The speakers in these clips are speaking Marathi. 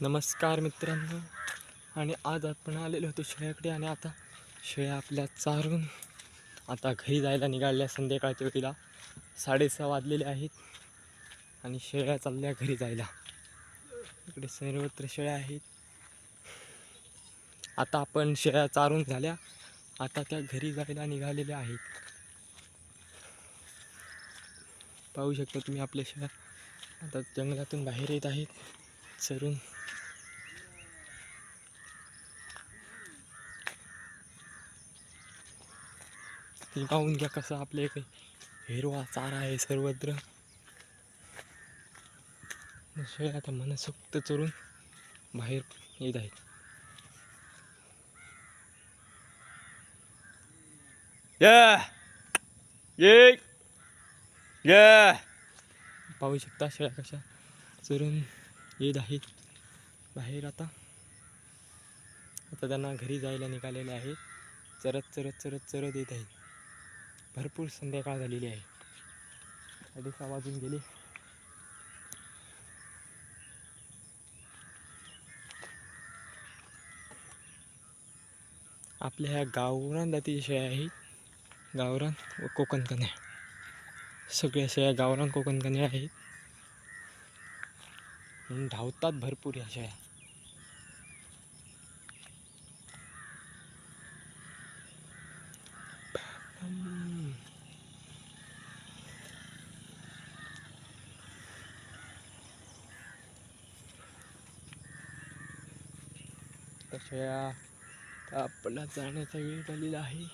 नमस्कार मित्रांनो. आणि आज आपण आलेलो होतो शेळ्याकडे आणि आता शेळ्या आपल्या चारून आता घरी जायला निघाल्या संध्याकाळच्या वेळेला. साडेसहा वाजलेले आहेत आणि शेळ्या चालल्या घरी जायला. इकडे सर्वत्र शेळ्या आहेत. आता आपण शेळ्या चारून झाल्या. आता त्या घरी जायला निघालेल्या आहेत. पाहू शकता तुम्ही आपल्या शेळ्या. आता जंगलातून बाहेर येत आहेत. चरून. पाहून घ्या कसं आपल्या इथे हिरवा चारा आहे सर्वत्र. आता मनसोक्त चरून बाहेर येत आहेत. या. ये. या. पाहू शकता शेळ्या कशा चरून येत आहेत बाहेर आता. आता त्यांना घरी जायला निघालेले आहेत चरत चरत चरत चरत येत आहेत भरपूर संध्याकाळ झालेली आहे. साडेसहा वाजून गेले. आपल्या ह्या गावरान जातीच्या शेळ्या आहेत गावरान व कोकण कन्या. सगळ्या शेळ्या गावरान कोकण कन्या आहेत. म्हणून धावतात भरपूर या शेळ्या शेळ्या आपला जाण्याचा वेळ झालेला आहे.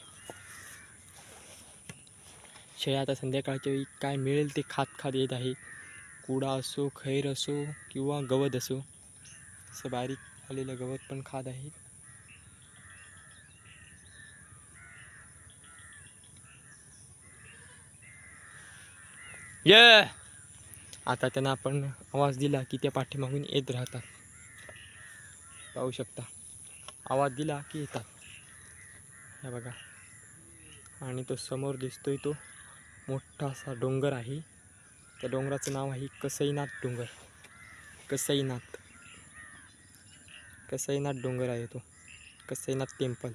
शेळ्या आता संध्याकाळच्या वेळी काय मिळेल ते खात खात येत आहे. कुडा असो खैर असो किंवा गवत असो असं बारीक आलेलं गवत पण खात आहेत ये! आता त्यांना आपण आवाज दिला की त्या पाठीमागून येत राहतात. पाहू शकता. आवाज दिला की येतात. हे बघा. आणि तो समोर दिसतोय तो मोठा असा डोंगर आहे. त्या डोंगराचं नाव आहे कसईनाथ डोंगर. कसईनाथ कसईनाथ डोंगर आहे तो. कसईनाथ टेम्पल.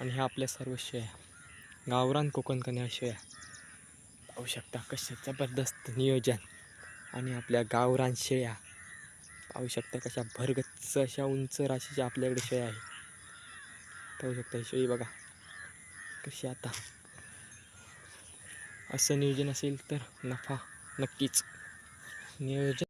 आणि ह्या आपल्या सर्व शेळ्या. गावरान कोकण कन्या शेळ्या. पाहू शकता कशा जबरदस्त नियोजन. आणि आपल्या गावरान शेळ्या. पाहू शकता कशा भरगच्च अशा उंच राशीच्या आपल्याकडे शेळ्या आहेत. पाहू शकता ही शेळी बघा. कशी आता असं नियोजन असेल तर नफा नक्कीच. नियोजन